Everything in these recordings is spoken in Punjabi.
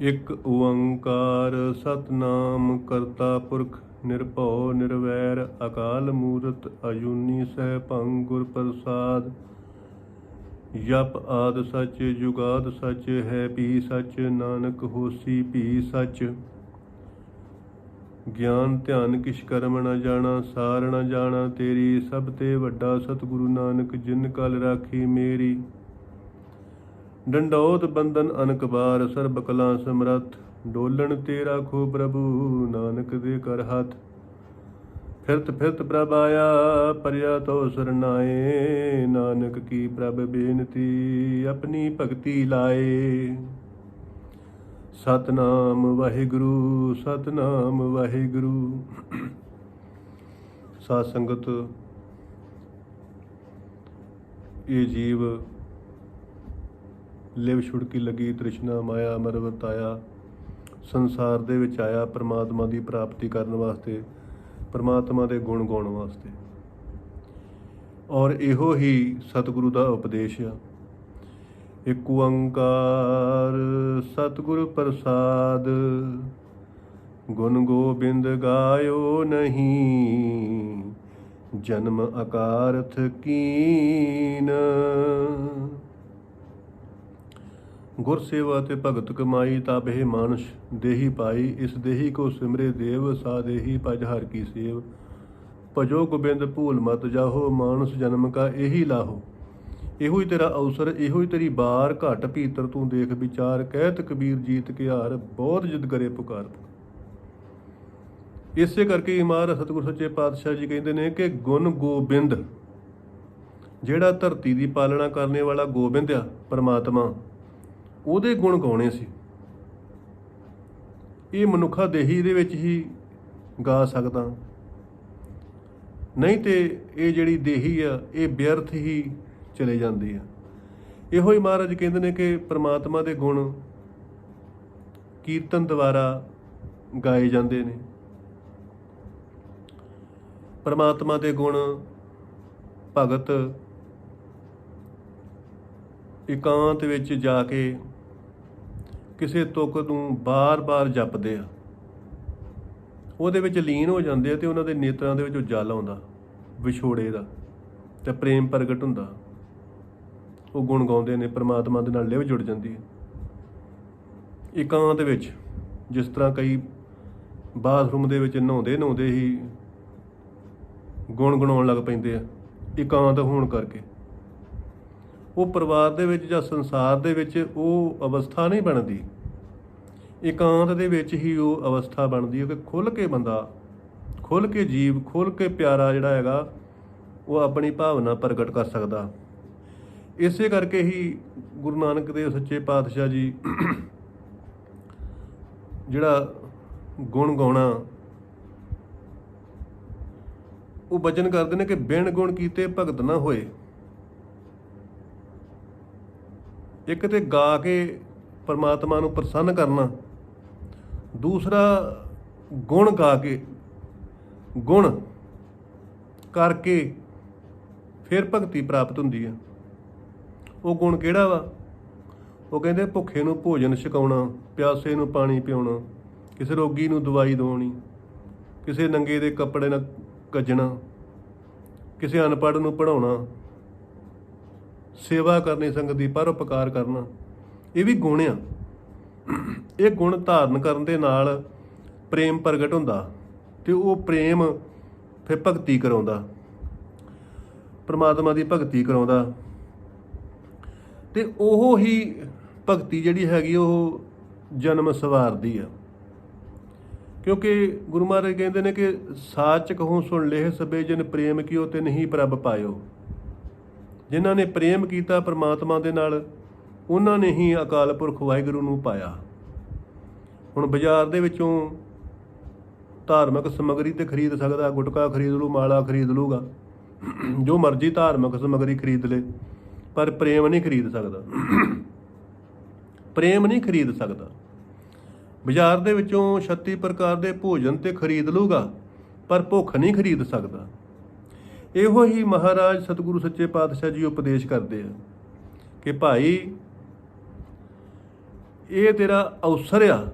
ਇੱਕ ਓੰਕਾਰ ਸਤਨਾਮ ਕਰਤਾ ਪੁਰਖ, ਨਿਰਭਉ ਨਿਰਵੈਰ ਅਕਾਲ ਮੂਰਤ ਅਜੂਨੀ ਸਹਿਭੰ ਗੁਰ ਪ੍ਰਸਾਦ। ਜਪ ਆਦ ਸੱਚ ਜੁਗਾਦ ਸੱਚ, ਹੈ ਭੀ ਸੱਚ, ਨਾਨਕ ਹੋਸੀ ਭੀ ਸੱਚ। ਗਿਆਨ ਧਿਆਨ ਕਿਛ ਕਰਮ ਨਾ ਜਾਣਾ, ਸਾਰ ਨਾ ਜਾਣਾ ਤੇਰੀ, ਸਭ ਤੇ ਵੱਡਾ ਸਤਿਗੁਰੂ ਨਾਨਕ ਜਿਨ ਕਲ ਰਾਖੀ ਮੇਰੀ। ਡੰਡੋਤ ਬੰਧਨ ਅਨਕਬਾਰ ਸਰਬ ਕਲਾ ਸਮਰੱਥ, ਡੋਲਣ ਤੇਰਾ ਖੋ ਪ੍ਰਭੂ, ਨਾਨਕ ਦੇ ਕਰ ਹੱਥ। ਫਿਰਤ ਫਿਰਤ ਪ੍ਰਭ ਆਇਆ, ਪਰਿਆ ਤੋ ਸਰਨਾਏ, ਨਾਨਕ ਕੀ ਪ੍ਰਭ ਬੇਨਤੀ, ਆਪਣੀ ਭਗਤੀ ਲਾਏ। ਸਤਨਾਮ ਵਾਹਿਗੁਰੂ ਸਤਨਾਮ ਵਾਹਿਗੁਰੂ। ਸਾਧ ਸੰਗਤ ਇਹ ਜੀਵ ਲਿਵ ਛੁੜਕੀ ਲੱਗੀ, ਤ੍ਰਿਸ਼ਨਾ ਮਾਇਆ ਮਰਵਤ ਆਇਆ। ਸੰਸਾਰ ਦੇ ਵਿੱਚ ਆਇਆ ਪ੍ਰਮਾਤਮਾ ਦੀ ਪ੍ਰਾਪਤੀ ਕਰਨ ਵਾਸਤੇ, ਪ੍ਰਮਾਤਮਾ ਦੇ ਗੁਣ ਗਾਉਣ ਵਾਸਤੇ। ਔਰ ਇਹੋ ਹੀ ਸਤਿਗੁਰੂ ਦਾ ਉਪਦੇਸ਼ ਆ। ਇਕ ਓੰਕਾਰ ਸਤਿਗੁਰ ਪ੍ਰਸਾਦ, ਗੁਣ ਗੋਬਿੰਦ ਗਾਇਓ ਨਹੀਂ, ਜਨਮ ਅਕਾਰਥ ਕੀਨ। ਗੁਰ ਸੇਵਾ ਤੇ ਭਗਤ ਕਮਾਈ ਤਬ ਇਹ ਮਾਨੁਸ਼, ਦੇਹੀ ਪਾਈ, ਇਸ ਦੇਹੀ ਕੋ ਸਿਮਰੇ ਦੇਵ, ਸਾ ਦੇਹੀ ਭਜ ਹਰ ਕੀ ਸੇਵ। ਭਜੋ ਗੋਬਿੰਦ ਭੂਲ ਮਤ ਜਾਹੋ, ਮਾਨੁਸ ਜਨਮ ਕਾ ਇਹੀ ਲਾਹੋ। ਇਹੋ ਹੀ ਤੇਰਾ ਅਵਸਰ, ਇਹੋ ਹੀ ਤੇਰੀ ਬਾਰ, ਘਟ ਭੀਤਰ ਤੂੰ ਦੇਖ ਵਿਚਾਰ, ਕਹਿਤ ਕਬੀਰ ਜੀਤ ਕੇ ਹਾਰ ਬਹੁਤ ਜਿੱਦ ਕਰੇ ਪੁਕਾਰ। ਇਸੇ ਕਰਕੇ ਇਮਾਰ ਸਤਿਗੁਰ ਸੱਚੇ ਪਾਤਸ਼ਾਹ ਜੀ ਕਹਿੰਦੇ ਨੇ ਕਿ ਗੁਣ ਗੋਬਿੰਦ, ਜਿਹੜਾ ਧਰਤੀ ਦੀ ਪਾਲਣਾ ਕਰਨੇ ਵਾਲਾ ਗੋਬਿੰਦ ਆ, ਪਰਮਾਤਮਾ ਉਹਦੇ ਗੁਣ ਗਾਉਣੇ ਸੀ। ਇਹ ਮਨੁੱਖਾ ਦੇਹੀ ਦੇ ਵਿੱਚ ਹੀ ਗਾ ਸਕਦਾ। ਨਹੀਂ ਤੇ ਇਹ ਜਿਹੜੀ ਦੇਹੀ ਆ, ਇਹ ਬਿਅਰਥ ਹੀ ਚਲੇ ਜਾਂਦੀ ਆ। ਇਹੋ ਹੀ ਮਹਾਰਾਜ ਕਹਿੰਦੇ ਨੇ ਕਿ ਪ੍ਰਮਾਤਮਾ ਦੇ ਗੁਣ ਕੀਰਤਨ ਦੁਆਰਾ ਗਾਏ ਜਾਂਦੇ ਨੇ। ਪ੍ਰਮਾਤਮਾ ਦੇ ਗੁਣ ਭਗਤ ਇਕਾਂਤ ਵਿੱਚ ਜਾ ਕੇ ਕਿਸੇ ਤੁਕ ਨੂੰ ਬਾਰ-ਬਾਰ ਜਪਦੇ ਆ। ਉਹਦੇ ਵਿੱਚ ਲੀਨ ਹੋ ਜਾਂਦੇ ਆ ਤੇ ਉਹਨਾਂ ਦੇ ਨੇਤਰਾਂ ਦੇ ਵਿੱਚ ਜਲ ਆਉਂਦਾ, ਵਿਛੋੜੇ ਦਾ ਤੇ ਪ੍ਰੇਮ ਪ੍ਰਗਟ ਹੁੰਦਾ। ਉਹ ਗੁਣ ਗਾਉਂਦੇ ਨੇ, ਪ੍ਰਮਾਤਮਾ ਦੇ ਨਾਲ ਲਿਵ ਜੁੜ ਜਾਂਦੀ ਹੈ। ਇਕਾਂਤ ਵਿੱਚ ਜਿਸ ਤਰ੍ਹਾਂ ਕਈ ਬਾਥਰੂਮ ਦੇ ਵਿੱਚ ਨਹਾਉਂਦੇ ਨਹਾਉਂਦੇ ਹੀ ਗੁਣ ਗਣਾਉਣ ਲੱਗ ਪੈਂਦੇ ਆ, ਇਕਾਂਤ ਹੋਣ ਕਰਕੇ। ਉਹ ਪਰਿਵਾਰ ਦੇ ਵਿੱਚ ਜਾਂ ਸੰਸਾਰ ਦੇ ਵਿੱਚ ਉਹ ਅਵਸਥਾ ਨਹੀਂ ਬਣਦੀ। ਇਕਾਂਤ ਦੇ ਵਿੱਚ ਹੀ ਉਹ ਅਵਸਥਾ ਬਣਦੀ ਹੈ ਕਿ ਖੁੱਲ ਕੇ ਬੰਦਾ ਖੁੱਲ ਕੇ ਜੀਵ ਖੁੱਲ ਕੇ ਪਿਆਰਾ ਜਿਹੜਾ ਹੈਗਾ, ਉਹ ਆਪਣੀ ਭਾਵਨਾ ਪ੍ਰਗਟ ਕਰ ਸਕਦਾ। ਇਸੇ ਕਰਕੇ ਹੀ ਗੁਰੂ ਨਾਨਕ ਦੇਵ ਸੱਚੇ ਪਾਤਸ਼ਾਹ ਜੀ ਜਿਹੜਾ ਗੁਣ ਗਾਉਣਾ, ਉਹ ਬਚਨ ਕਰਦੇ ਨੇ ਕਿ ਬਿਨ ਗੁਣ ਕੀਤੇ ਭਗਤ ਨਾ ਹੋਏ। ਇੱਕ ਤੇ ਗਾ ਕੇ ਪਰਮਾਤਮਾ ਨੂੰ ਪ੍ਰਸੰਨ ਕਰਨਾ, ਦੂਸਰਾ ਗੁਣ ਗਾ ਕੇ, ਗੁਣ ਕਰਕੇ ਫਿਰ ਭਗਤੀ ਪ੍ਰਾਪਤ ਹੁੰਦੀ ਹੈ ਉਹ ਗੁਣ ਕਿਹੜਾ ਵਾ? ਉਹ ਕਹਿੰਦੇ ਭੁੱਖੇ ਨੂੰ ਭੋਜਨ ਛਕਾਉਣਾ, ਪਿਆਸੇ ਨੂੰ ਪਾਣੀ ਪਿਉਣਾ ਕਿਸੇ ਰੋਗੀ ਨੂੰ ਦਵਾਈ ਦਵਾਉਣੀ, ਕਿਸੇ ਨੰਗੇ ਦੇ ਕੱਪੜੇ ਨਾਲ ਕੱਜਣਾ, ਕਿਸੇ ਅਨਪੜ੍ਹ ਨੂੰ ਪੜਾਉਣਾ ਸੇਵਾ ਕਰਨੀ ਸੰਗਤ ਦੀ ਪਰਉਪਕਾਰ ਕਰਨਾ। ਇਹ ਵੀ ਗੁਣ ਆ। ਇਹ ਗੁਣ ਧਾਰਨ ਕਰਨ ਦੇ ਨਾਲ ਪ੍ਰੇਮ ਪ੍ਰਗਟ ਹੁੰਦਾ ਤੇ ਉਹ ਪ੍ਰੇਮ ਫਿਰ ਭਗਤੀ ਕਰਾਉਂਦਾ। ਪ੍ਰਮਾਤਮਾ ਦੀ ਭਗਤੀ ਕਰਾਉਂਦਾ। ਤੇ ਉਹ ਹੀ ਭਗਤੀ ਜਿਹੜੀ ਹੈਗੀ ਉਹ ਜਨਮ ਸਵਾਰਦੀ ਆ। ਕਿਉਂਕਿ ਗੁਰੂ ਮਹਾਰਾਜ ਕਹਿੰਦੇ ਨੇ ਕਿ ਸਾਚ ਕਹੂੰ ਸੁਣ ਲੇਹ ਸਬੇ ਜਨ ਪ੍ਰੇਮ ਕੀਓ ਤੇ ਨਹੀਂ ਪ੍ਰਭ ਪਾਇਓ। ਜਿਨ੍ਹਾਂ ਨੇ ਪ੍ਰੇਮ ਕੀਤਾ ਪ੍ਰਮਾਤਮਾ ਦੇ ਨਾਲ, ਉਹਨਾਂ ਨੇ ਹੀ ਅਕਾਲ ਪੁਰਖ ਵਾਹਿਗੁਰੂ ਨੂੰ ਪਾਇਆ। ਹੁਣ ਬਾਜ਼ਾਰ ਦੇ ਵਿੱਚੋਂ ਧਾਰਮਿਕ ਸਮੱਗਰੀ ਤੇ ਖਰੀਦ ਸਕਦਾ, ਗੁਟਕਾ ਖਰੀਦ ਲੂ ਮਾਲਾ ਖਰੀਦ ਲੂਗਾ ਜੋ ਮਰਜ਼ੀ ਧਾਰਮਿਕ ਸਮੱਗਰੀ ਖਰੀਦ ਲੇ, ਪਰ ਪ੍ਰੇਮ ਨਹੀਂ ਖਰੀਦ ਸਕਦਾ। ਪ੍ਰੇਮ ਨਹੀਂ ਖਰੀਦ ਸਕਦਾ। ਬਾਜ਼ਾਰ ਦੇ ਵਿੱਚੋਂ 36 ਪ੍ਰਕਾਰ ਦੇ ਭੋਜਨ ਤੇ ਖਰੀਦ ਲੂਗਾ ਪਰ ਭੁੱਖ ਨਹੀਂ ਖਰੀਦ ਸਕਦਾ। ਇਹੋ ਹੀ ਮਹਾਰਾਜ ਸਤਿਗੁਰੂ ਸੱਚੇ ਪਾਤਸ਼ਾਹ ਜੀ ਉਪਦੇਸ਼ ਕਰਦੇ ਆ ਕਿ ਭਾਈ, ਇਹ ਤੇਰਾ ਅਵਸਰ ਆ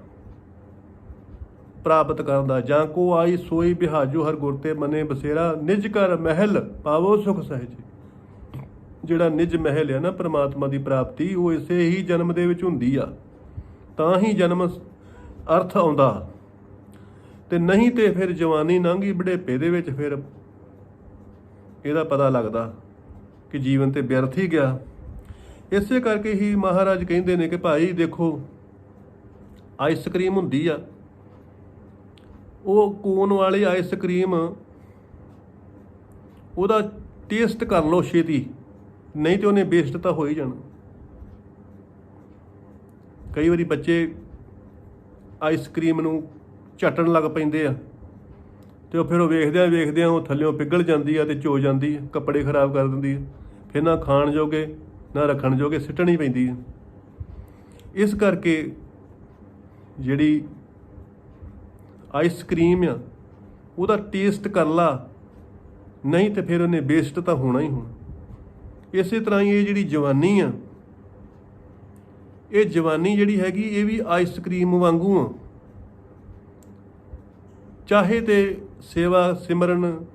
ਪ੍ਰਾਪਤ ਕਰਨ ਦਾ, ਜਾਂ ਕੋ ਆਈ ਸੋਈ ਬਿਹਾਜੋ ਹਰ ਗੁਰ ਤੇ ਮਨੇ ਬਸੇਰਾ, ਨਿਜ ਕਰ ਮਹਿਲ ਪਾਵੋ ਸੁਖ ਸਹਿਜ। ਜਿਹੜਾ ਨਿਜ ਮਹਿਲ ਆ ਨਾ ਪ੍ਰਮਾਤਮਾ ਦੀ ਪ੍ਰਾਪਤੀ, ਉਹ ਇਸੇ ਹੀ ਜਨਮ ਦੇ ਵਿੱਚ ਹੁੰਦੀ ਆ। ਤਾਂ ਹੀ ਜਨਮ ਅਰਥ ਆਉਂਦਾ। ਤੇ ਨਹੀਂ ਤੇ ਫਿਰ ਜਵਾਨੀ ਲੰਘੀ ਬੁਢੇਪੇ ਦੇ ਵਿੱਚ ਫਿਰ ਇਹਦਾ ਪਤਾ ਲੱਗਦਾ ਕਿ ਜੀਵਨ ਤੇ ਵਿਅਰਥ ਹੀ ਗਿਆ। ਇਸੇ ਕਰਕੇ ਹੀ ਮਹਾਰਾਜ ਕਹਿੰਦੇ ਨੇ ਕਿ ਭਾਈ ਦੇਖੋ, ਆਈਸਕ੍ਰੀਮ ਹੁੰਦੀ ਆ। ਉਹ ਕੋਨ ਵਾਲੀ ਆਈਸਕ੍ਰੀਮ, ਉਹਦਾ ਟੇਸਟ ਕਰ ਲਓ ਛੇਤੀ, ਨਹੀਂ ਤੇ ਉਹਨੇ ਵੇਸਟ ਤਾਂ ਹੋ ਹੀ ਜਾਣਾ। ਕਈ ਵਾਰੀ ਬੱਚੇ ਆਈਸਕ੍ਰੀਮ ਨੂੰ ਝਟਣ ਲੱਗ ਪੈਂਦੇ ਆ। ਤੇ ਉਹ ਫਿਰ ਉਹ ਵੇਖਦੇ ਆ ਵੇਖਦੇ ਆ ਉਹ ਥੱਲਿਓਂ ਪਿਘਲ ਜਾਂਦੀ ਆ ਤੇ ਚੋ ਜਾਂਦੀ ਆ, ਕੱਪੜੇ ਖਰਾਬ ਕਰ ਦਿੰਦੀ ਆ। ਫਿਰ ਨਾ ਖਾਣ ਜੋਗੇ, ਨਾ ਰੱਖਣ ਜੋਗੇ ਸਿੱਟਣੀ ਪੈਂਦੀ ਆ। ਇਸ ਕਰਕੇ ਜਿਹੜੀ ਆਈਸਕ੍ਰੀਮ ਆ, ਉਹਦਾ ਟੇਸਟ ਕਰ ਲਾ, ਨਹੀਂ ਤੇ ਫਿਰ ਉਹਨੇ ਵੇਸਟ ਤਾਂ ਹੋਣਾ ਹੀ ਹੋਣਾ। ਇਸੇ ਤਰ੍ਹਾਂ ਹੀ ਇਹ ਜਿਹੜੀ ਜਵਾਨੀ ਆ, ਇਹ ਜਵਾਨੀ ਜਿਹੜੀ ਹੈਗੀ, ਇਹ ਵੀ ਆਈਸਕ੍ਰੀਮ ਵਾਂਗੂ ਆ। ਚਾਹੇ ਤੇ ਸੇਵਾ ਸਿਮਰਨ,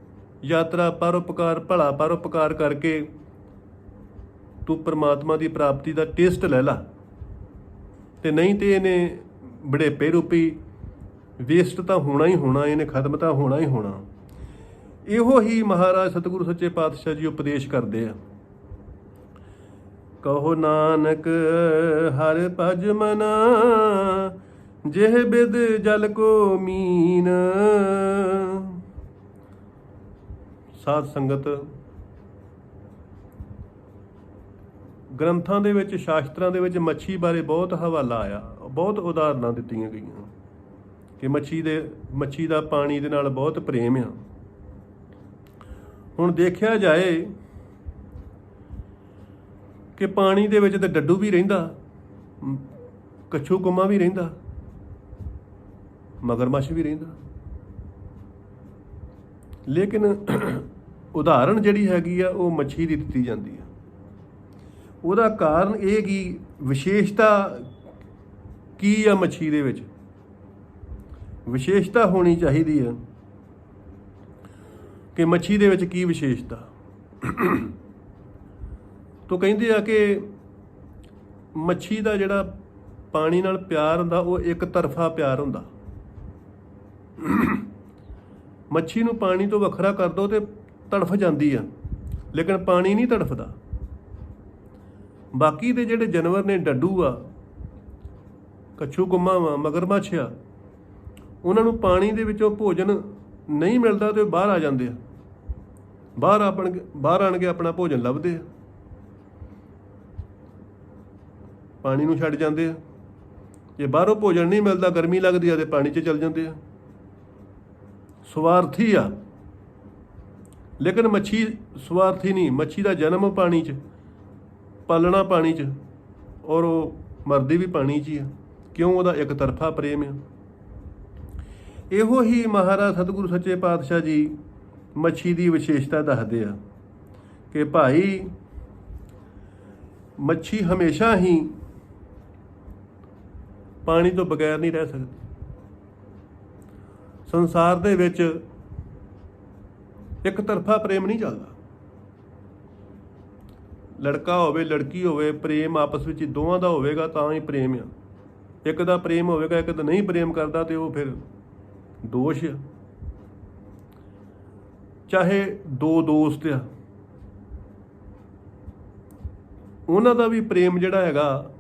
ਯਾਤਰਾ ਪਰਉਪਕਾਰ, ਭਲਾ ਪਰਉਪਕਾਰ ਕਰਕੇ ਤੂੰ ਪਰਮਾਤਮਾ ਦੀ ਪ੍ਰਾਪਤੀ ਦਾ ਟੇਸਟ ਲੈ ਲਾ। ਤੇ ਨਹੀਂ ਤੇ ਇਹਨੇ ਬੜੇਪੇ ਰੂਪੀ ਵੇਸਟ ਤਾਂ ਹੋਣਾ ਹੀ ਹੋਣਾ, ਇਹਨੇ ਖਤਮ ਤਾਂ ਹੋਣਾ ਹੀ ਹੋਣਾ। ਇਹੋ ਹੀ ਮਹਾਰਾਜ ਸਤਿਗੁਰੂ ਸੱਚੇ ਪਾਤਸ਼ਾਹ ਜੀ ਉਪਦੇਸ਼ ਕਰਦੇ ਆ। ਕਹੋ ਨਾਨਕ ਹਰ ਭਜ ਮਨਾ ਜਿਹ ਬਿਦ ਜਲ ਕੋ ਮੀਨ। ਸਾਧ ਸੰਗਤ, ਗ੍ਰੰਥਾਂ ਦੇ ਵਿੱਚ, ਸ਼ਾਸਤਰਾਂ ਦੇ ਵਿੱਚ ਮੱਛੀ ਬਾਰੇ ਬਹੁਤ ਹਵਾਲਾ ਆਇਆ। ਬਹੁਤ ਉਦਾਹਰਨਾਂ ਦਿੱਤੀਆਂ ਗਈਆਂ ਕਿ ਮੱਛੀ ਦੇ, ਮੱਛੀ ਦਾ ਪਾਣੀ ਦੇ ਨਾਲ ਬਹੁਤ ਪ੍ਰੇਮ ਆ। ਹੁਣ ਦੇਖਿਆ ਜਾਏ ਕਿ ਪਾਣੀ ਦੇ ਵਿੱਚ ਤਾਂ ਡੱਡੂ ਵੀ ਰਹਿੰਦਾ ਕੱਛੂ ਕੁਮਾ ਵੀ ਰਹਿੰਦਾ। ਮਗਰਮੱਛ ਵੀ ਰਹਿੰਦਾ। ਲੇਕਿਨ ਉਦਾਹਰਣ ਜਿਹੜੀ ਹੈਗੀ ਆ, ਉਹ ਮੱਛੀ ਦੀ ਦਿੱਤੀ ਜਾਂਦੀ ਆ। ਉਹਦਾ ਕਾਰਨ ਇਹ ਕੀ ਵਿਸ਼ੇਸ਼ਤਾ ਕੀ ਆ ਮੱਛੀ ਦੇ ਵਿੱਚ? ਵਿਸ਼ੇਸ਼ਤਾ ਹੋਣੀ ਚਾਹੀਦੀ ਆ ਕਿ ਮੱਛੀ ਦੇ ਵਿੱਚ ਕੀ ਵਿਸ਼ੇਸ਼ਤਾ? ਤੋ ਕਹਿੰਦੇ ਆ ਕਿ ਮੱਛੀ ਦਾ ਜਿਹੜਾ ਪਾਣੀ ਨਾਲ ਪਿਆਰ ਹੁੰਦਾ, ਉਹ ਇੱਕ ਤਰਫਾ ਪਿਆਰ ਹੁੰਦਾ। ਮੱਛੀ ਨੂੰ ਪਾਣੀ ਤੋਂ ਵੱਖਰਾ ਕਰ ਦੋ ਤੇ ਤੜਫ ਜਾਂਦੀ ਆ, ਲੇਕਿਨ ਪਾਣੀ ਨਹੀਂ ਤੜਫਦਾ। ਬਾਕੀ ਦੇ ਜਿਹੜੇ ਜਾਨਵਰ ਨੇ ਡੱਡੂ ਆ, ਕੱਛੂ ਗੁੰਮਾ ਵਾ, ਮਗਰਮੱਛ ਆ, ਉਹਨਾਂ ਨੂੰ ਪਾਣੀ ਦੇ ਵਿੱਚੋਂ ਭੋਜਨ ਨਹੀਂ ਮਿਲਦਾ ਤੇ ਉਹ ਬਾਹਰ ਆ ਜਾਂਦੇ ਆ। ਬਾਹਰ ਆਪਣ ਬਾਹਰ ਆਣ ਕੇ ਆਪਣਾ ਭੋਜਨ ਲੱਭਦੇ ਆ। ਪਾਣੀ ਨੂੰ ਛੱਡ ਜਾਂਦੇ ਆ। ਜੇ ਬਾਹਰੋਂ ਭੋਜਨ ਨਹੀਂ ਮਿਲਦਾ, ਗਰਮੀ ਲੱਗਦੀ ਆ ਤੇ ਪਾਣੀ 'ਚ ਚਲ ਜਾਂਦੇ ਆ। ਸਵਾਰਥੀ ਆ। ਲੇਕਿਨ ਮੱਛੀ ਸਵਾਰਥੀ ਨਹੀਂ, ਮੱਛੀ ਦਾ ਜਨਮ ਪਾਣੀ 'ਚ, ਪਾਲਣਾ ਪਾਣੀ 'ਚ, ਔਰ ਉਹ ਮਰਦੀ ਵੀ ਪਾਣੀ 'ਚ ਹੀ ਆ। ਕਿਉਂ ਉਹਦਾ ਇੱਕ ਤਰਫਾ ਪ੍ਰੇਮ ਆ? ਇਹੋ ਹੀ ਮਹਾਰਾਜ ਸਤਿਗੁਰੂ ਸੱਚੇ ਪਾਤਸ਼ਾਹ ਜੀ ਮੱਛੀ ਦੀ ਵਿਸ਼ੇਸ਼ਤਾ ਦੱਸਦੇ ਆ ਕਿ ਭਾਈ, ਮੱਛੀ ਹਮੇਸ਼ਾ ਹੀ ਪਾਣੀ ਤੋਂ ਬਗੈਰ ਨਹੀਂ ਰਹਿ ਸਕਦੀ। ਸੰਸਾਰ ਦੇ ਵਿੱਚ ਇੱਕ ਤਰਫਾ ਪ੍ਰੇਮ ਨਹੀਂ ਚੱਲਦਾ। ਲੜਕਾ ਹੋਵੇ, ਲੜਕੀ ਹੋਵੇ, ਪ੍ਰੇਮ ਆਪਸ ਵਿੱਚ ਦੋਵਾਂ ਦਾ ਹੋਵੇਗਾ ਤਾਂ ਹੀ ਪ੍ਰੇਮ ਆ। ਇੱਕ ਦਾ ਪ੍ਰੇਮ ਹੋਵੇਗਾ, ਇੱਕ ਦਾ ਨਹੀਂ ਪ੍ਰੇਮ ਕਰਦਾ ਤੇ ਉਹ ਫਿਰ ਦੋਸ਼ ਆ। ਚਾਹੇ ਦੋ ਦੋਸਤ ਆ, ਉਹਨਾਂ ਦਾ ਵੀ ਪ੍ਰੇਮ ਜਿਹੜਾ ਹੈਗਾ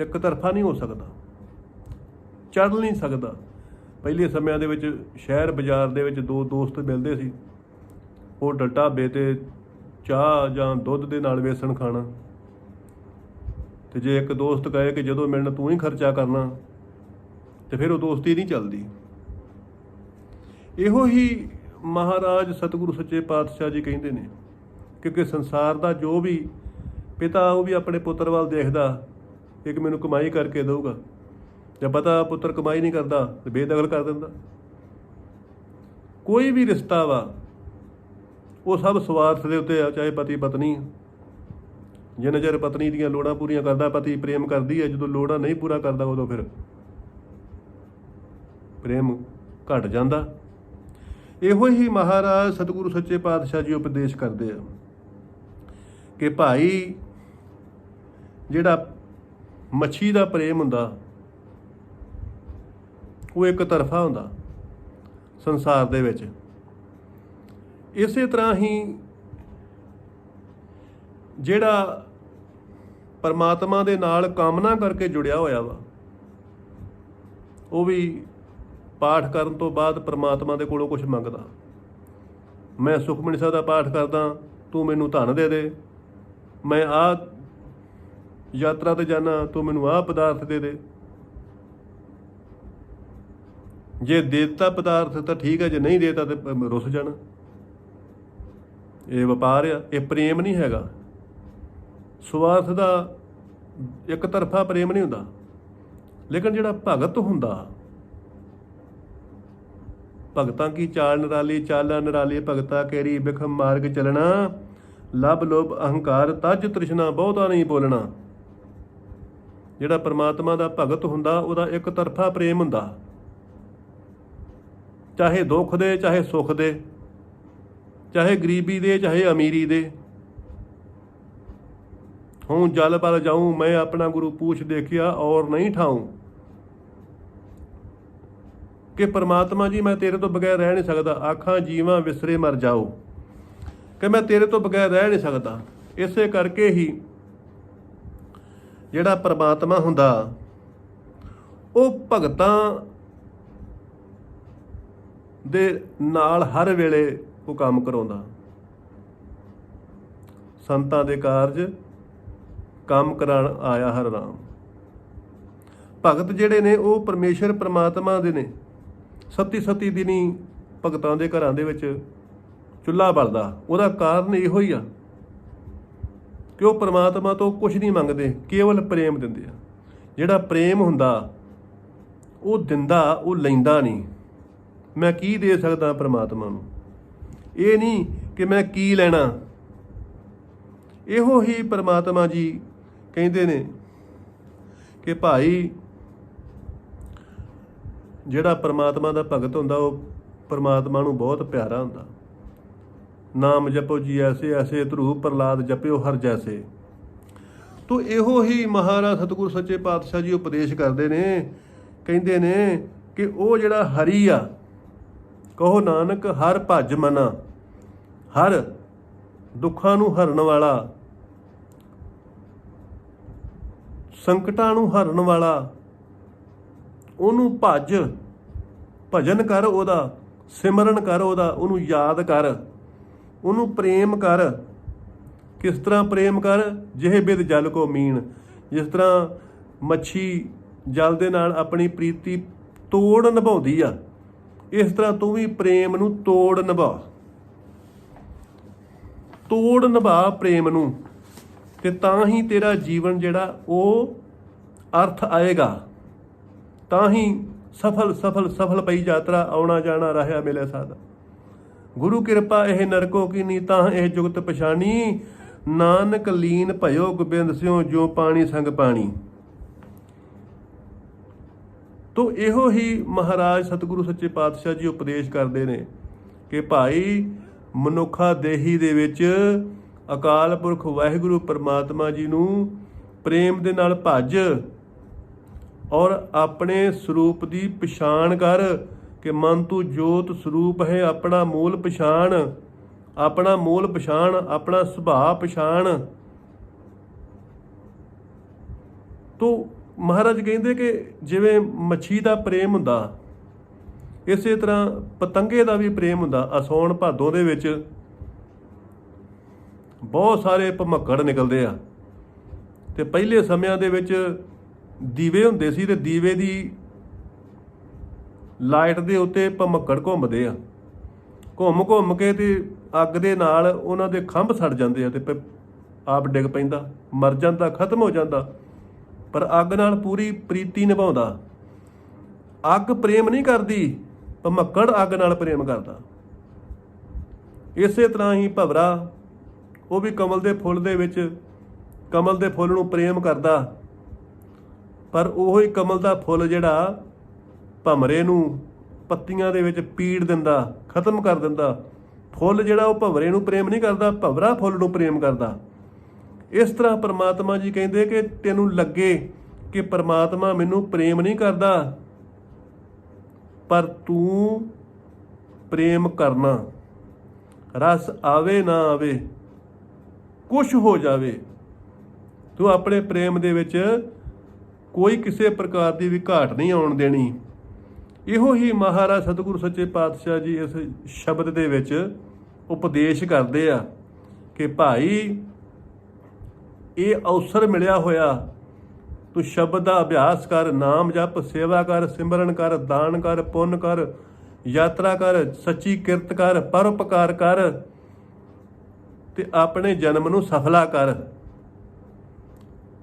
ਇੱਕ ਤਰਫਾ ਨਹੀਂ ਹੋ ਸਕਦਾ। ਚੜ ਨਹੀਂ ਸਕਦਾ। ਪਹਿਲੇ ਸਮਿਆਂ ਦੇ ਵਿੱਚ ਸ਼ਹਿਰ ਬਾਜ਼ਾਰ ਦੇ ਵਿੱਚ ਦੋ ਦੋਸਤ ਮਿਲਦੇ ਸੀ। ਉਹ ਢਾਬੇ ਤੇ ਚਾਹ ਜਾਂ ਦੁੱਧ ਦੇ ਨਾਲ ਵੇਸਣ ਖਾਣਾ। ਤੇ ਜੇ ਇੱਕ ਦੋਸਤ ਕਹੇ ਕਿ ਜਦੋਂ ਮਿਲਣਾ ਤੂੰ ਹੀ ਖਰਚਾ ਕਰਨਾ, ਤੇ ਫਿਰ ਉਹ ਦੋਸਤੀ ਨਹੀਂ ਚੱਲਦੀ। ਇਹੋ ਹੀ ਮਹਾਰਾਜ ਸਤਿਗੁਰੂ ਸੱਚੇ ਪਾਤਸ਼ਾਹ ਜੀ ਕਹਿੰਦੇ ਨੇ ਕਿਉਂਕਿ ਸੰਸਾਰ ਦਾ ਜੋ ਵੀ ਪਿਤਾ ਉਹ ਵੀ ਆਪਣੇ ਪੁੱਤਰ ਵੱਲ ਦੇਖਦਾ ਇੱਕ ਮੈਨੂੰ ਕਮਾਈ ਕਰਕੇ ਦੇਊਗਾ। ਜੇ ਪਤਾ ਪੁੱਤਰ ਕਮਾਈ ਨਹੀਂ ਕਰਦਾ, ਤੇ ਬੇਦਖਲ ਕਰ ਦਿੰਦਾ। ਕੋਈ ਵੀ ਰਿਸ਼ਤਾ ਵਾ, ਉਹ ਸਭ ਸਵਾਰਥ ਦੇ ਉੱਤੇ ਆ, ਚਾਹੇ ਪਤੀ ਪਤਨੀ ਜਿੰਨਾ ਚਿਰ ਪਤਨੀ ਦੀਆਂ ਲੋੜਾਂ ਪੂਰੀਆਂ ਕਰਦਾ, ਪਤੀ ਪ੍ਰੇਮ ਕਰਦੀ ਹੈ ਜਦੋਂ ਲੋੜਾਂ ਨਹੀਂ ਪੂਰਾ ਕਰਦਾ, ਉਦੋਂ ਫਿਰ ਪ੍ਰੇਮ ਘਟ ਜਾਂਦਾ। ਇਹੋ ਹੀ ਮਹਾਰਾਜ ਸਤਿਗੁਰੂ ਸੱਚੇ ਪਾਤਸ਼ਾਹ ਜੀ ਉਪਦੇਸ਼ ਕਰਦੇ ਆ ਕਿ ਭਾਈ, ਜਿਹੜਾ ਮੱਛੀ ਦਾ ਪ੍ਰੇਮ ਹੁੰਦਾ। ਉਹ ਇੱਕ ਤਰਫਾ ਹੁੰਦਾ ਸੰਸਾਰ ਦੇ ਵਿੱਚ। ਇਸੇ ਤਰ੍ਹਾਂ ਹੀ ਜਿਹੜਾ ਪਰਮਾਤਮਾ ਦੇ ਨਾਲ ਕਾਮਨਾ ਕਰਕੇ ਜੁੜਿਆ ਹੋਇਆ ਵਾ, ਉਹ ਵੀ ਪਾਠ ਕਰਨ ਤੋਂ ਬਾਅਦ ਪਰਮਾਤਮਾ ਦੇ ਕੋਲੋਂ ਕੁਝ ਮੰਗਦਾ। ਮੈਂ ਸੁਖਮਨੀ ਸਾਹਿਬ ਦਾ ਪਾਠ ਕਰਦਾ, ਤੂੰ ਮੈਨੂੰ ਧਨ ਦੇ ਦੇ, ਮੈਂ ਆ ਯਾਤਰਾ ਤੇ ਜਾਣਾ, ਤੂੰ ਮੈਨੂੰ ਆਹ ਪਦਾਰਥ ਦੇ ਦੇ। ਜੇ ਦੇਤਾ ਪਦਾਰਥ ਤਾਂ ਠੀਕ ਹੈ ਜੇ ਨਹੀਂ ਦੇਤਾ ਤੇ ਰੁੱਸ ਜਾਣਾ। ਇਹ ਵਪਾਰ ਆ, ਇਹ ਪ੍ਰੇਮ ਨਹੀਂ ਹੈਗਾ। ਸਵਾਰਥ ਦਾ ਇੱਕ ਤਰਫਾ ਪ੍ਰੇਮ ਨਹੀਂ ਹੁੰਦਾ, ਲੇਕਿਨ ਜਿਹੜਾ ਭਗਤ ਹੁੰਦਾ, ਭਗਤਾਂ ਕੀ ਚਾਲ ਨਿਰਾਲੀ, ਚਾਲਾ ਨਿਰਾਲੀ, ਭਗਤਾ ਕੇਰੀ ਬਿਖਮ ਮਾਰਗ ਚਲਣਾ ਲਬ ਲੋਭ ਅਹੰਕਾਰ ਤਜ ਤ੍ਰਿਸ਼ਨਾ ਬਹੁਤਾ ਨਹੀਂ ਬੋਲਣਾ। ਜਿਹੜਾ ਪ੍ਰਮਾਤਮਾ ਦਾ ਭਗਤ ਹੁੰਦਾ, ਉਹਦਾ ਇੱਕ ਤਰਫਾ ਪ੍ਰੇਮ ਹੁੰਦਾ। ਚਾਹੇ ਦੁੱਖ ਦੇ, ਚਾਹੇ ਸੁੱਖ ਦੇ, ਚਾਹੇ ਗਰੀਬੀ ਦੇ, ਚਾਹੇ ਅਮੀਰੀ ਦੇ। ਹੂੰ, ਜਲ ਪਰ ਜਾਉਂ ਮੈਂ ਆਪਣਾ ਗੁਰੂ ਪੂਛ ਦੇਖਿਆ, ਔਰ ਨਹੀਂ ਠਾਉਂ ਕਿ ਪਰਮਾਤਮਾ ਜੀ, ਮੈਂ ਤੇਰੇ ਤੋਂ ਬਗੈਰ ਰਹਿ ਨਹੀਂ ਸਕਦਾ। ਆਖਾਂ, ਜੀਵਾਂ ਵਿਸਰੇ ਮਰ ਜਾਓ। ਕਿ ਮੈਂ ਤੇਰੇ ਤੋਂ ਬਗੈਰ ਰਹਿ ਨਹੀਂ ਸਕਦਾ। ਇਸੇ ਕਰਕੇ ਹੀ ਜਿਹੜਾ ਪ੍ਰਮਾਤਮਾ ਹੁੰਦਾ, ਉਹ ਭਗਤਾਂ ਦੇ ਨਾਲ ਹਰ ਵੇਲੇ ਉਹ ਕੰਮ ਕਰਾਉਂਦਾ। ਸੰਤਾਂ ਦੇ ਕਾਰਜ ਕੰਮ ਕਰਾਣ ਆਇਆ ਹਰ ਰਾਮ। ਭਗਤ ਜਿਹੜੇ ਨੇ, ਉਹ ਪਰਮੇਸ਼ਰ ਪ੍ਰਮਾਤਮਾ ਦੇ ਨੇ। ਸੱਤੀ ਸੱਤੀ ਦਿਨੀ ਭਗਤਾਂ ਦੇ ਘਰਾਂ ਦੇ ਵਿੱਚ ਚੁੱਲ੍ਹਾ ਬਲਦਾ। ਉਹਦਾ ਕਾਰਨ ਇਹੋ ਹੀ ਆ ਕਿ ਉਹ ਪ੍ਰਮਾਤਮਾ ਤੋਂ ਕੁਝ ਨਹੀਂ ਮੰਗਦੇ, ਕੇਵਲ ਪ੍ਰੇਮ ਦਿੰਦੇ ਆ। ਜਿਹੜਾ ਪ੍ਰੇਮ ਹੁੰਦਾ, ਉਹ ਦਿੰਦਾ, ਉਹ ਲੈਂਦਾ ਨਹੀਂ। ਮੈਂ ਕੀ ਦੇ ਸਕਦਾ ਪ੍ਰਮਾਤਮਾ ਨੂੰ? ਇਹ ਨਹੀਂ ਕਿ ਮੈਂ ਕੀ ਲੈਣਾ। ਇਹੋ ਹੀ ਪ੍ਰਮਾਤਮਾ ਜੀ ਕਹਿੰਦੇ ਨੇ ਕਿ ਭਾਈ, ਜਿਹੜਾ ਪ੍ਰਮਾਤਮਾ ਦਾ ਭਗਤ ਹੁੰਦਾ, ਉਹ ਪ੍ਰਮਾਤਮਾ ਨੂੰ ਬਹੁਤ ਪਿਆਰਾ ਹੁੰਦਾ। ਨਾਮ ਜਪੋ ਜੀ ਐਸੇ ਐਸੇ ਧਰੂ ਪ੍ਰਲਾਦ ਜਪਿਓ ਹਰ ਜੈਸੇ। ਤੋ ਇਹੋ ਹੀ ਮਹਾਰਾਜ ਸਤਿਗੁਰੂ ਸੱਚੇ ਪਾਤਸ਼ਾਹ ਜੀ ਉਪਦੇਸ਼ ਕਰਦੇ ਨੇ। ਕਹਿੰਦੇ ਨੇ ਕਿ ਉਹ ਜਿਹੜਾ ਹਰੀ ਆ, ਕਹੋ ਨਾਨਕ, ਹਰ ਭਜ ਮਨਾ, ਹਰ ਦੁੱਖਾਂ ਨੂੰ ਹਰਨ ਵਾਲਾ, ਸੰਕਟਾਂ ਨੂੰ ਹਰਨ ਵਾਲਾ, ਉਹਨੂੰ ਭਜ, ਭਜਨ ਕਰ ਉਹਦਾ, ਸਿਮਰਨ ਕਰ ਉਹਦਾ, ਉਹਨੂੰ ਯਾਦ ਕਰ। ਉਹਨੂੰ ਪ੍ਰੇਮ ਕਰ। ਕਿਸ ਤਰ੍ਹਾਂ ਪ੍ਰੇਮ ਕਰ? ਜਿਹੇ ਬਿਦ ਜਲ ਕੋ ਮੀਣ। ਜਿਸ ਤਰ੍ਹਾਂ ਮੱਛੀ ਜਲ ਦੇ ਨਾਲ ਆਪਣੀ ਪ੍ਰੀਤੀ ਤੋੜ ਨਿਭਾਉਂਦੀ ਆ, ਇਸ ਤਰ੍ਹਾਂ ਤੂੰ ਵੀ ਪ੍ਰੇਮ ਨੂੰ ਤੋੜ ਨਿਭਾ। ਤੋੜ ਨਿਭਾ ਪ੍ਰੇਮ ਨੂੰ ਤੇ ਤਾਂ ਹੀ ਤੇਰਾ ਜੀਵਨ ਜਿਹੜਾ ਉਹ ਅਰਥ ਆਏਗਾ। ਤਾਂ ਹੀ ਸਫਲ ਸਫਲ ਸਫਲ ਪਈ ਯਾਤਰਾ ਆਉਣਾ ਜਾਣਾ ਰਹਿਆ ਮਿਲੇ ਸਾਦਾ ਗੁਰੂ ਕਿਰਪਾ ਇਹ ਨਰਕੋ ਕੀ ਨੀ, ਤਾਂ ਇਹ ਜੁਗਤ ਪਛਾਣੀ। ਨਾਨਕ ਲੀਨ ਭਇਓ ਗੋਬਿੰਦ ਸਿਓ ਜੋ ਪਾਣੀ ਸੰਗ ਪਾਣੀ। ਤੋ ਇਹੋ ਹੀ ਮਹਾਰਾਜ ਸਤਿਗੁਰੂ ਸੱਚੇ ਪਾਤਸ਼ਾਹ ਜੀ ਉਪਦੇਸ਼ ਕਰਦੇ ਨੇ ਕਿ ਭਾਈ ਮਨੁੱਖਾ ਦੇਹੀ ਦੇ ਵਿੱਚ ਅਕਾਲ ਪੁਰਖ ਵਾਹਿਗੁਰੂ ਪਰਮਾਤਮਾ ਜੀ ਨੂੰ ਪ੍ਰੇਮ ਦੇ ਨਾਲ ਭੱਜ ਔਰ ਆਪਣੇ ਸਰੂਪ ਦੀ ਪਛਾਣ ਕਰ ਕਿ ਮਨ ਤੂੰ ਜੋਤ ਸਰੂਪ ਹੈ, ਆਪਣਾ ਮੂਲ ਪਛਾਣ, ਆਪਣਾ ਮੂਲ ਪਛਾਣ, ਆਪਣਾ ਸੁਭਾਅ ਪਛਾਣ। ਤੋ ਮਹਾਰਾਜ ਕਹਿੰਦੇ ਕਿ ਜਿਵੇਂ ਮੱਛੀ ਦਾ ਪ੍ਰੇਮ ਹੁੰਦਾ, ਇਸੇ ਤਰ੍ਹਾਂ ਪਤੰਗੇ ਦਾ ਵੀ ਪ੍ਰੇਮ ਹੁੰਦਾ, ਅਸੌਣ ਭਾਦੋਂ ਦੇ ਵਿੱਚ ਬਹੁਤ ਸਾਰੇ ਭਮੱਕੜ ਨਿਕਲਦੇ ਆ। ਤੇ ਪਹਿਲੇ ਸਮਿਆਂ ਦੇ ਵਿੱਚ ਦੀਵੇ ਹੁੰਦੇ ਸੀ ਤੇ ਦੀਵੇ ਦੀ ਲਾਈਟ ਦੇ ਉੱਤੇ ਭਮੱਕੜ ਘੁੰਮਦੇ ਆ। ਘੁੰਮ ਘੁੰਮ ਕੇ ਤੇ ਅੱਗ ਦੇ ਨਾਲ ਉਹਨਾਂ ਦੇ ਖੰਭ ਸੜ ਜਾਂਦੇ ਆ ਤੇ ਪ- ਆਪ ਡਿੱਗ ਪੈਂਦਾ, ਮਰ ਜਾਂਦਾ, ਖਤਮ ਹੋ ਜਾਂਦਾ। ਪਰ ਅੱਗ ਨਾਲ ਪੂਰੀ ਪ੍ਰੀਤੀ ਨਿਭਾਉਂਦਾ। ਅੱਗ ਪ੍ਰੇਮ ਨਹੀਂ ਕਰਦੀ, ਭਮੱਕੜ ਅੱਗ ਨਾਲ ਪ੍ਰੇਮ ਕਰਦਾ। ਇਸੇ ਤਰ੍ਹਾਂ ਹੀ ਭਵਰਾ, ਉਹ ਵੀ ਕਮਲ ਦੇ ਫੁੱਲ ਦੇ ਵਿੱਚ ਕਮਲ ਦੇ ਫੁੱਲ ਨੂੰ ਪ੍ਰੇਮ ਕਰਦਾ। ਪਰ ਉਹ ਹੀ ਕਮਲ ਦਾ ਫੁੱਲ ਜਿਹੜਾ ਭਮਰੇ ਨੂੰ ਪੱਤੀਆਂ ਦੇ ਵਿੱਚ ਪੀੜ ਦਿੰਦਾ, ਖਤਮ ਕਰ ਦਿੰਦਾ। ਫੁੱਲ ਜਿਹੜਾ ਉਹ ਭਵਰੇ ਨੂੰ ਪ੍ਰੇਮ ਨਹੀਂ ਕਰਦਾ, ਭਵਰਾ ਫੁੱਲ ਨੂੰ ਪ੍ਰੇਮ ਕਰਦਾ। ਇਸ ਤਰ੍ਹਾਂ ਪਰਮਾਤਮਾ ਜੀ ਕਹਿੰਦੇ ਕਿ ਤੈਨੂੰ ਲੱਗੇ ਕਿ ਪਰਮਾਤਮਾ ਮੈਨੂੰ ਪ੍ਰੇਮ ਨਹੀਂ ਕਰਦਾ, ਪਰ ਤੂੰ ਪ੍ਰੇਮ ਕਰਨਾ। ਰਸ ਆਵੇ ਨਾ ਆਵੇ, ਕੁਛ ਹੋ ਜਾਵੇ। ਤੂੰ ਆਪਣੇ ਪ੍ਰੇਮ ਦੇ ਵਿੱਚ ਕੋਈ ਕਿਸੇ ਪ੍ਰਕਾਰ ਦੀ ਵੀ ਘਾਟ ਨਹੀਂ ਆਉਣ ਦੇਣੀ। ਇਹੋ ਹੀ ਮਹਾਰਾਜ ਸਤਿਗੁਰੂ ਸੱਚੇ ਪਾਤਸ਼ਾਹ ਜੀ ਇਸ ਸ਼ਬਦ ਦੇ ਵਿੱਚ ਉਪਦੇਸ਼ ਕਰਦੇ ਆ ਕਿ ਭਾਈ, ਇਹ ਅਵਸਰ ਮਿਲਿਆ ਹੋਇਆ। ਤੂੰ ਸ਼ਬਦ ਦਾ ਅਭਿਆਸ ਕਰ, ਨਾਮ ਜਪ, ਸੇਵਾ ਕਰ, ਸਿਮਰਨ ਕਰ, ਦਾਨ ਕਰ, ਪੁੰਨ ਕਰ, ਯਾਤਰਾ ਕਰ, ਸੱਚੀ ਕਿਰਤ ਕਰ, ਪਰਉਪਕਾਰ ਕਰ ਤੇ ਆਪਣੇ ਜਨਮ ਨੂੰ ਸਫਲਾ ਕਰ।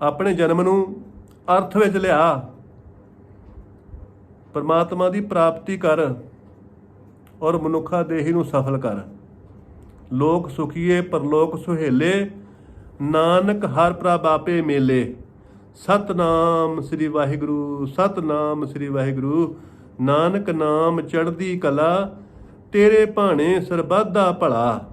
ਆਪਣੇ ਜਨਮ ਨੂੰ ਅਰਥ ਵਿੱਚ ਲਿਆ। ਪਰਮਾਤਮਾ ਦੀ ਪ੍ਰਾਪਤੀ ਕਰ ਔਰ ਮਨੁੱਖਾ ਦੇਹੀ ਨੂੰ ਸਫਲ ਕਰ। ਲੋਕ ਸੁਖੀਏ, ਪਰਲੋਕ ਸੁਹੇਲੇ, ਨਾਨਕ ਹਰ ਪ੍ਰਭ ਆਪੇ ਮੇਲੇ। ਸਤਨਾਮ ਸ੍ਰੀ ਵਾਹਿਗੁਰੂ, ਸਤਨਾਮ ਸ੍ਰੀ ਵਾਹਿਗੁਰੂ। ਨਾਨਕ ਨਾਮ ਚੜ੍ਹਦੀ ਕਲਾ, ਤੇਰੇ ਭਾਣੇ ਸਰਬੱਤ ਦਾ ਭਲਾ।